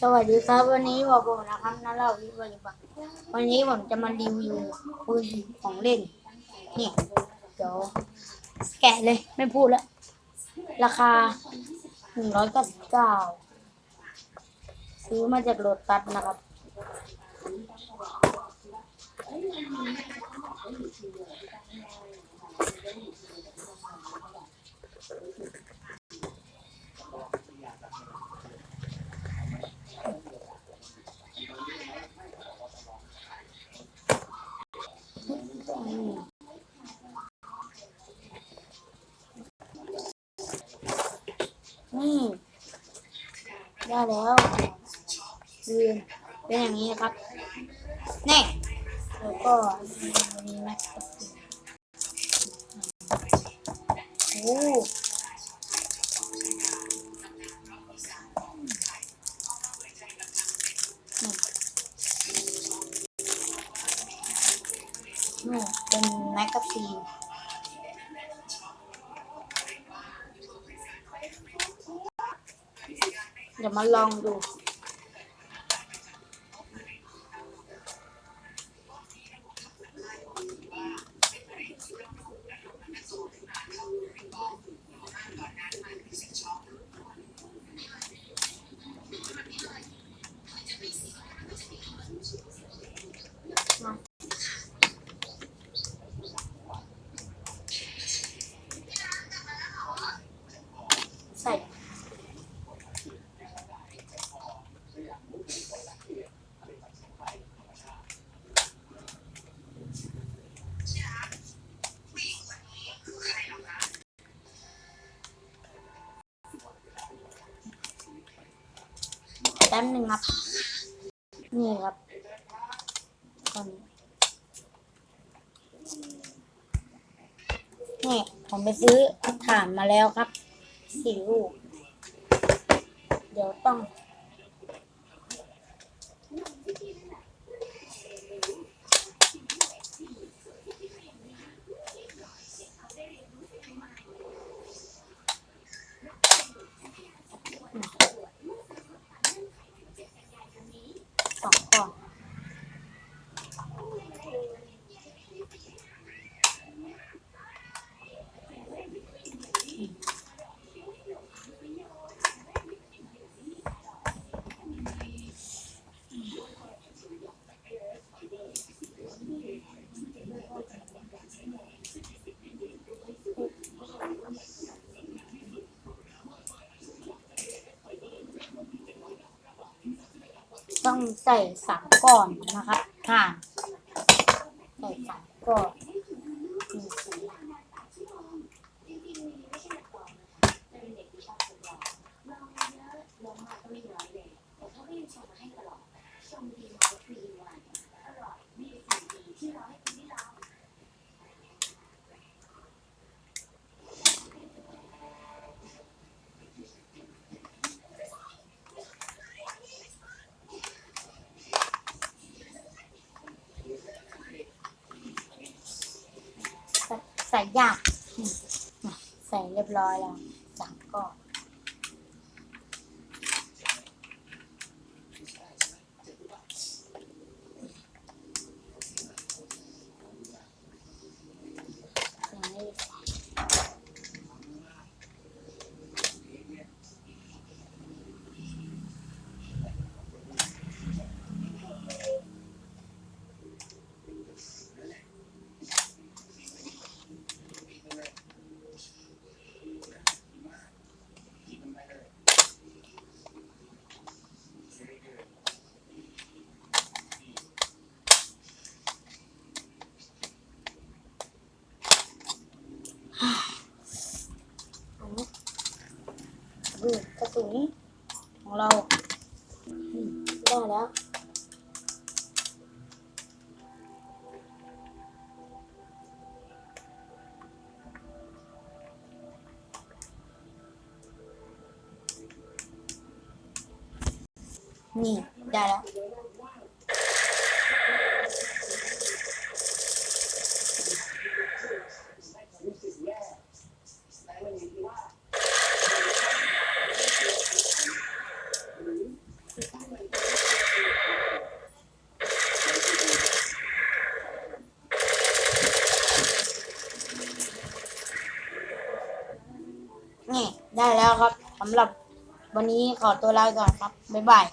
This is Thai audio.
สวัสดีครับ วันนี้บอกผมนะครับนัเล่าวิบริบัตวันนี้ผมจะมารีวิวปืนของเล่นเนี่ยเดี๋ยวแกะเลยไม่พูดแล้ว ราคาหนึ่งร้อยเก้าสิบเก้าซื้อมาจากโลตัสนะครับ นี่ ได้แล้วยืนเป็นอย่างนี้นะครับแน่แล้วก็มีแม็กซ์โอ้นี่เป็นแมกกาซีน เดี๋ยวมาลองดู แป๊บหนึ่งครับ นี่ครับตอนนี่ผมไปซื้อถ่านมาแล้วครับสี่ลูก เดี๋ยวต้อง ใส่สามก่อนนะคะค่ะใส่สามก่อนอืม ใส่ยากใส่เรียบร้อยแล้วสามก่อน ดูกระสุนของเราได้แล้วนี่ได้แล้ว เได้แล้วครับสำหรับวันนี้ขอตัวลาไปก่อนครับ บ๊ายบาย